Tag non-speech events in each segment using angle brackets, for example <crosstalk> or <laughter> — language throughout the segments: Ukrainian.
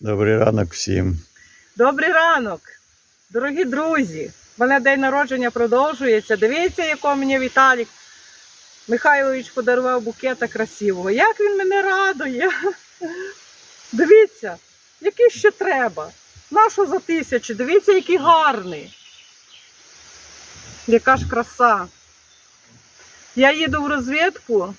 Добрий ранок всім. Добрий ранок, дорогі друзі. У мене день народження продовжується. Дивіться, якого мені Віталік Михайлович подарував букета красивого. Як він мене радує. Дивіться, який ще треба. Нащо за тисячу? Дивіться, який гарний. Яка ж краса. Я їду в розвідку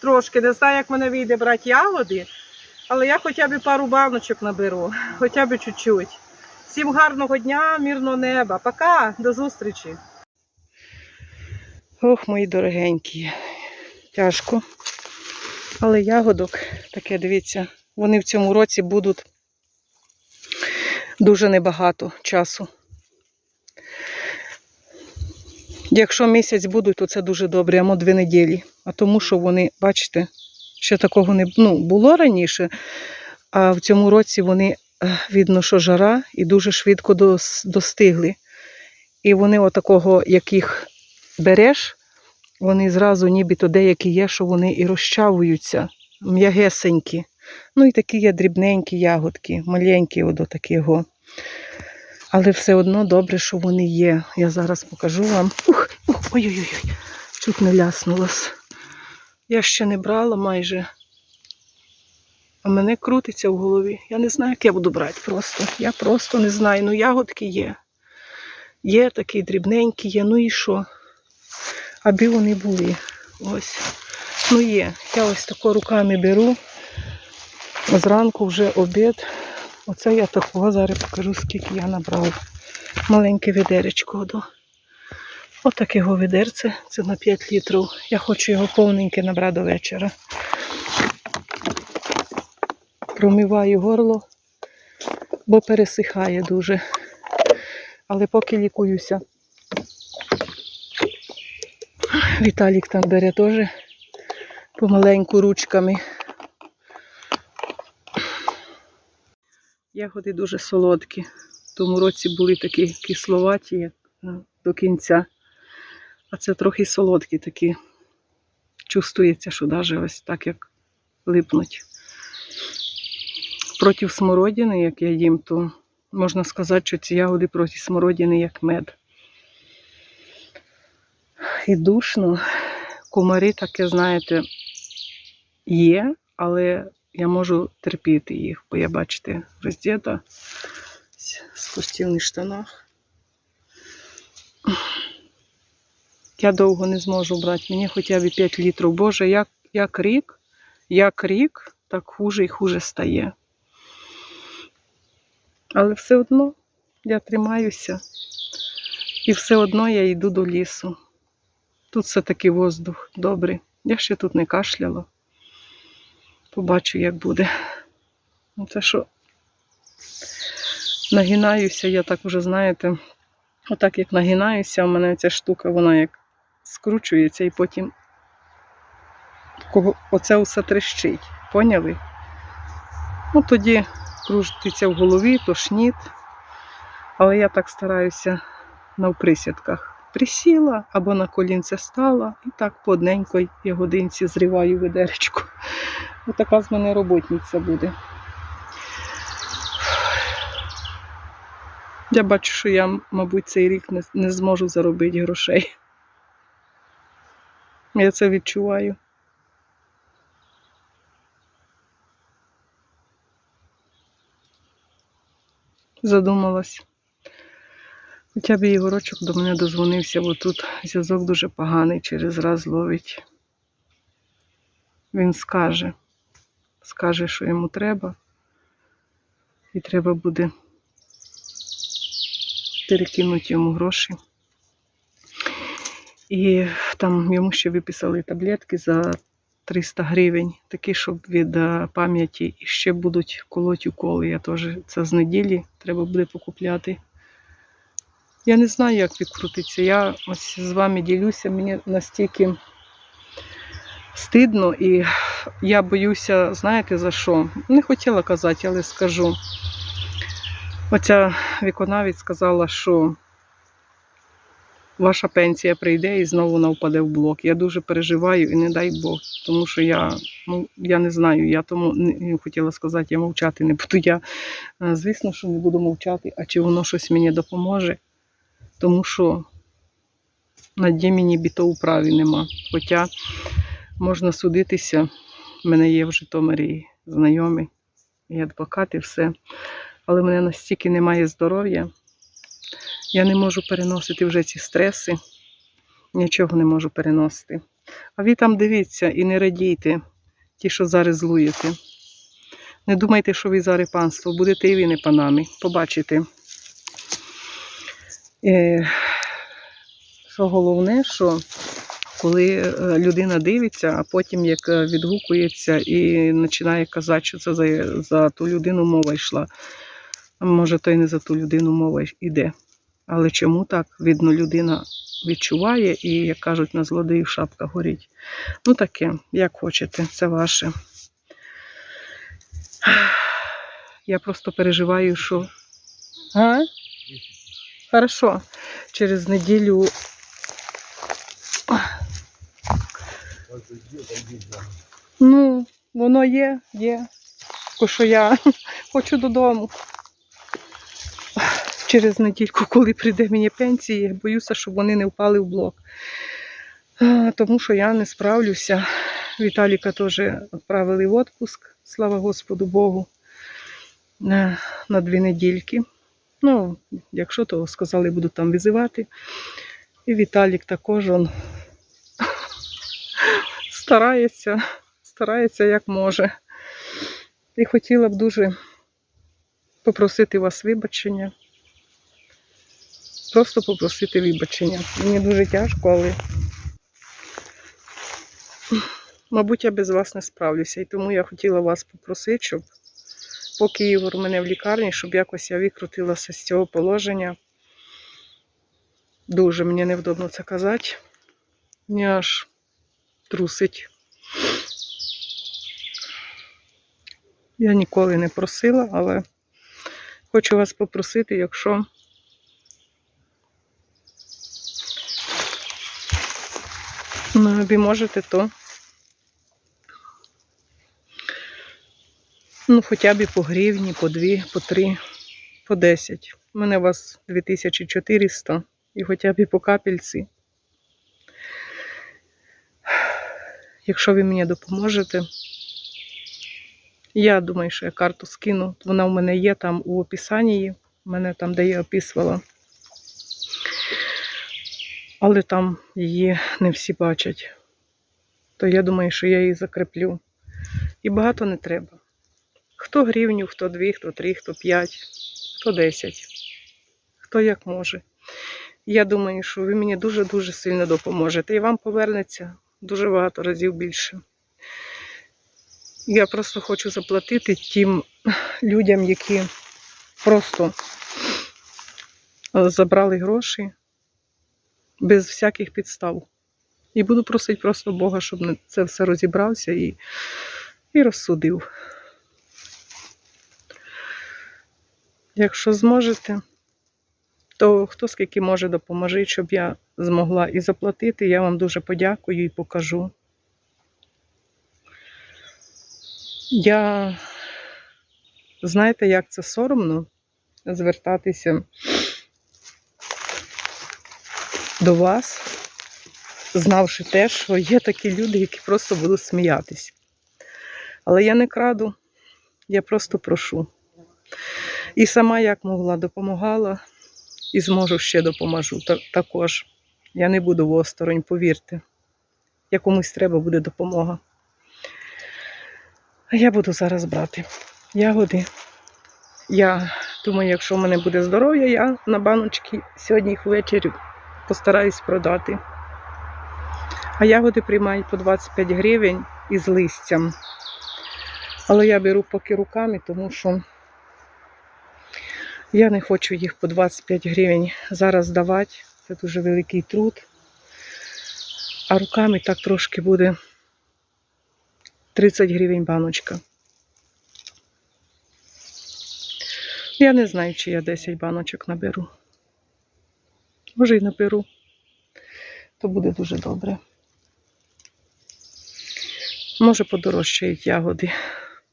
трошки, не знаю, як мене вийде брати ягоди, але я хоча б пару баночок наберу, хоча б чуть-чуть. Всім гарного дня, мирного неба. Пока, до зустрічі. Ох, мої дорогенькі. Тяжко. Але ягодок таке, дивіться, вони в цьому році будуть дуже небагато часу. Якщо місяць будуть, то це дуже добре, або дві неділі. А тому, що вони, бачите, ще такого не ну, було раніше, а в цьому році вони е, видно, що жара і дуже швидко достигли. І вони отакого, як їх береш, вони зразу нібито деякі є, що вони і розчавуються, м'ягесенькі. Ну і такі є дрібненькі ягодки, маленькі, от такого. Але все одно добре, що вони є. Я зараз покажу вам. Ой-ой-ой, чуть не ляснулась. Я ще не брала майже. А мене крутиться в голові. Я не знаю, як я буду брати просто. Я просто не знаю. Ну, ягодки є. Є такі дрібненькі, є. Ну і що? Аби вони були. Ось. Ну є. Я ось тако руками беру. Зранку вже обід. Оце я такого зараз покажу, скільки я набрала. Маленьке відеречко. До. Отаке його відерце. Це на 5 літрів. Я хочу його повненьке набрати до вечора промиваю горло, бо пересихає дуже. Але поки лікуюся. Віталік там бере теж помаленьку ручками. Ягоди дуже солодкі. В тому році були такі кисловаті як, е, до кінця. А це трохи солодкі такі. Чувствується, що навіть ось так як липнуть проти смородини, як я їм, то можна сказати, що ці ягоди проти смородини як мед. І душно. Комари таке, знаєте, є, але я можу терпіти їх, бо я, бачите, роздіта в спортивних штанах. Я довго не зможу брати, мені хоча б 5 літрів. Боже, як, як рік, як рік, так хуже і хуже стає. Але все одно я тримаюся. І все одно я йду до лісу. Тут все-таки воздух добрий. Я ще тут не кашляла. Побачу, як буде. Ну, Це що нагинаюся, я так вже, знаєте, отак як нагинаюся, у мене ця штука, вона як скручується і потім оце все трещить. Поняли? Ну тоді кружиться в голові, тошніт. Але я так стараюся навприсядках. Присіла або на колінце стала і так по одненькій ягодинці зриваю ведеречку. Отака з мене роботниця буде. Я бачу, що я, мабуть, цей рік не зможу заробити грошей. Я це відчуваю. задумалась. Хоча б Єгорочок до мене дозвонився, бо тут зв'язок дуже поганий, через раз ловить. Він скаже, скаже, що йому треба. І треба буде перекинути йому гроші. І там йому ще виписали таблетки за 300 гривень, такі, щоб від е, пам'яті і ще будуть колоть уколи. Я теж це з неділі треба буде покупляти. Я не знаю, як відкрутитися. Я ось з вами ділюся, мені настільки стидно, і я боюся, знаєте за що? Не хотіла казати, але скажу. Оця виконавець сказала, що ваша пенсія прийде і знову вона впаде в блок. Я дуже переживаю і не дай Бог, тому що я, ну, я не знаю, я тому не не хотіла сказати, я мовчати не буду. Я, е, звісно, що не буду мовчати, а чи воно щось мені допоможе, тому що на дні мені біто управі нема. Хоча можна судитися, в мене є в Житомирі знайомі, і адвокати, все. Але в мене настільки немає здоров'я, я не можу переносити вже ці стреси, нічого не можу переносити. А ви там дивіться і не радійте, ті, що зараз злуєте. Не думайте, що ви зараз панство, будете і ви не панами. Побачите. Е, що головне, що коли е, людина дивиться, а потім як е, відгукується і починає казати, що це за, за ту людину мова йшла. А Може, то й не за ту людину мова йде. Але чому так? Видно, людина відчуває і, як кажуть, на злодеїв шапка горить. Ну таке, як хочете, це ваше. Я просто переживаю, що. А? Хорошо. Через неділю. Ну, воно є, є. Тільки що я <laughs> хочу додому. Через недільку, коли прийде мені пенсія, я боюся, щоб вони не впали в блок. Тому що я не справлюся. Віталіка теж відправили в відпуск, слава Господу Богу, на, дві недільки. Ну, якщо то сказали, буду там визивати. І Віталік також он старається, старається як може. І хотіла б дуже попросити вас вибачення. Просто попросити вибачення. Мені дуже тяжко, але мабуть, я без вас не справлюся. І тому я хотіла вас попросити, щоб поки Ігор мене в лікарні, щоб якось я викрутилася з цього положення. Дуже мені невдобно це казати. Мені аж трусить. Я ніколи не просила, але хочу вас попросити, якщо ну, ви можете, то ну, хоча б і по гривні, по дві, по три, по десять. У мене у вас 2400 і хоча б і по капельці. Якщо ви мені допоможете, я думаю, що я карту скину. Вона в мене є там у описанні. У мене там, де я описувала. Але там її не всі бачать. То я думаю, що я її закріплю. І багато не треба. Хто гривню, хто дві, хто три, хто п'ять, хто десять. Хто як може. Я думаю, що ви мені дуже-дуже сильно допоможете. І вам повернеться дуже багато разів більше. Я просто хочу заплатити тим людям, які просто забрали гроші без всяких підстав. І буду просити просто Бога, щоб на це все розібрався і, і розсудив. Якщо зможете, то хто скільки може допоможіть, щоб я змогла і заплатити, я вам дуже подякую і покажу. Я знаєте, як це соромно звертатися до вас, знавши те, що є такі люди, які просто будуть сміятись. Але я не краду, я просто прошу. І сама як могла допомагала, і зможу ще допоможу також. Я не буду осторонь, повірте. Якомусь треба буде допомога. А я буду зараз брати ягоди. Я думаю, якщо в мене буде здоров'я, я на баночки сьогодні їх ввечері постараюсь продати. А ягоди приймають по 25 гривень із листям. Але я беру поки руками, тому що я не хочу їх по 25 гривень зараз давати. Це дуже великий труд. А руками так трошки буде 30 гривень баночка. Я не знаю, чи я 10 баночок наберу. Може й наберу. то буде дуже добре. Може, подорожчають ягоди.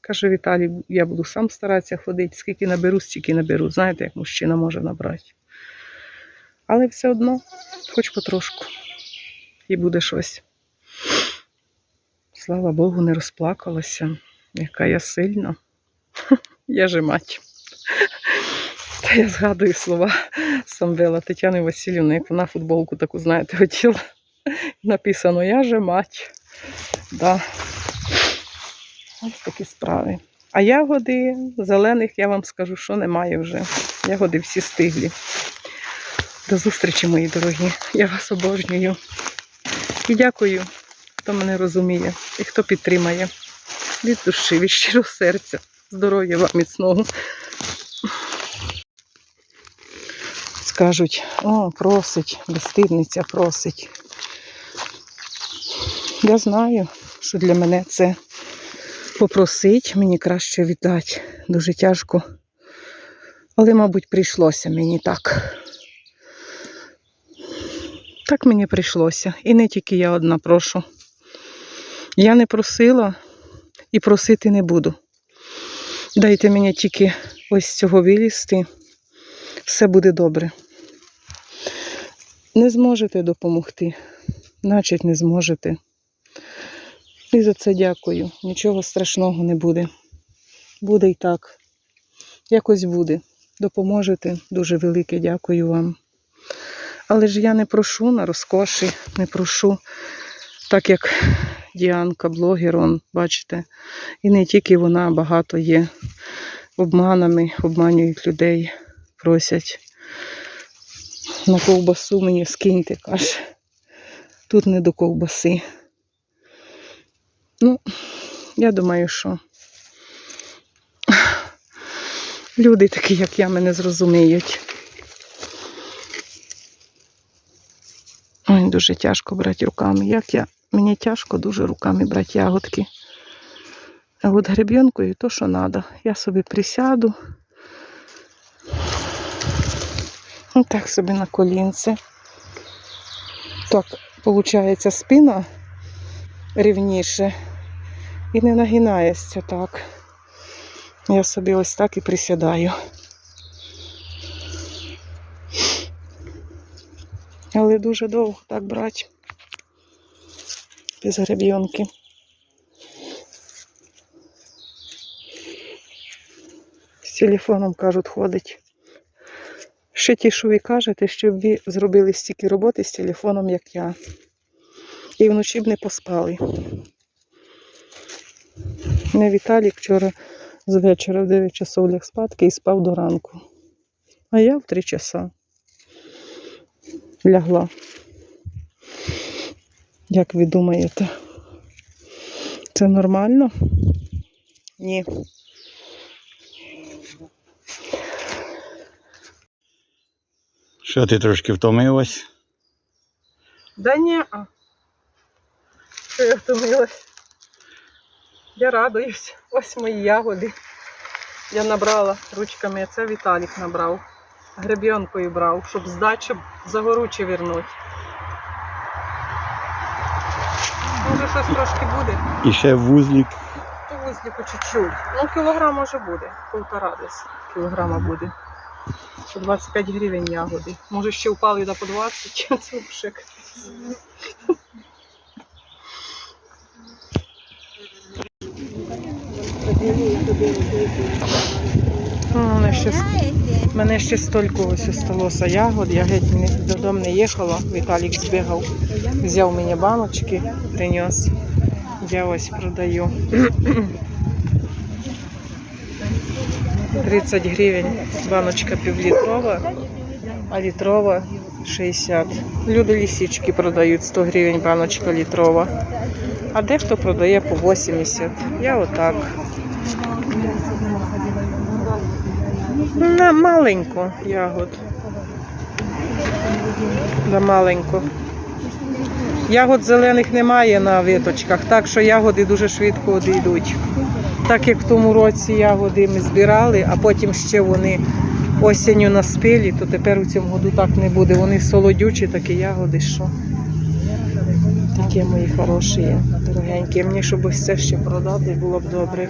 Каже Віталій, я буду сам старатися ходити, скільки наберу, стільки наберу. Знаєте, як мужчина може набрати. Але все одно, хоч потрошку. І буде щось. Слава Богу, не розплакалася. Яка я сильна. <laughs> Я же мать. Та я згадую слова Самвела Тетяни Васильівни, як вона футболку таку, знаєте, хотіла. Написано Я же мать. Да. Ось такі справи. А ягоди зелених, я вам скажу, що немає вже. Ягоди всі стиглі. До зустрічі, мої дорогі. Я вас обожнюю. І дякую, хто мене розуміє і хто підтримає. Від душі, від щирого серця. Здоров'я вам міцного. Скажуть, о, просить, безстидниця просить. Я знаю, що для мене це попросить, мені краще віддати. Дуже тяжко. Але, мабуть, прийшлося мені так. Так мені прийшлося. І не тільки я одна прошу. Я не просила і просити не буду. Дайте мені тільки ось цього вилізти. Все буде добре. Не зможете допомогти, значить не зможете. І за це дякую. Нічого страшного не буде. Буде і так. Якось буде. Допоможете. Дуже велике дякую вам. Але ж я не прошу на розкоші, не прошу, так як Діанка, блогер, он, бачите, і не тільки вона, багато є обманами, обманюють людей, просять. На ковбасу мені скиньте, каже. Тут не до ковбаси. Ну, я думаю, що люди такі, як я, мене зрозуміють. Ой, дуже тяжко брати руками. Як я? Мені тяжко дуже руками брати ягодки. А от гребінкою то, що треба. Я собі присяду. Отак собі на колінце. Так, виходить, спина рівніше і не нагинається так. Я собі ось так і присідаю. Але дуже довго так брати. Без гребінки. З телефоном, кажуть, ходить. Ще ті, що ви кажете, щоб ви зробили стільки роботи з телефоном, як я. І вночі б не поспали. Не Віталік вчора з вечора в 9 часов ляг спадки і спав до ранку. А я в 3 часа лягла. Як ви думаєте? Це нормально? Ні. Що ти трошки втомилась? Да а. Що я втомилась. Я радуюсь. Ось мої ягоди. Я набрала ручками, це Віталік набрав. Гребінкою брав, щоб здачу загоруче вернути. Може щось трошки буде. І ще вузлік. Вузліку чуть-чуть. Ну, кілограм може буде. Полтора десь кілограма буде. По 25 гривень ягоди. Може ще впали до по 20, це вже. Ну, мене ще, мене ще стільки ось осталося ягод. Я геть додому не їхала. Віталік збігав, взяв мені баночки, принес. Я ось продаю. 30 гривень баночка півлітрова, а літрова 60. Люди лісічки продають 100 гривень баночка літрова. А дехто продає по 80. Я отак. На маленьку ягод. На маленьку. Ягод зелених немає на виточках, так що ягоди дуже швидко одійдуть. Так як в тому році ягоди ми збирали, а потім ще вони осінню наспілі, то тепер у цьому году так не буде. Вони солодючі, такі ягоди, що такі мої хороші, дорогенькі. Мені, щоб ось це ще продати, було б добре.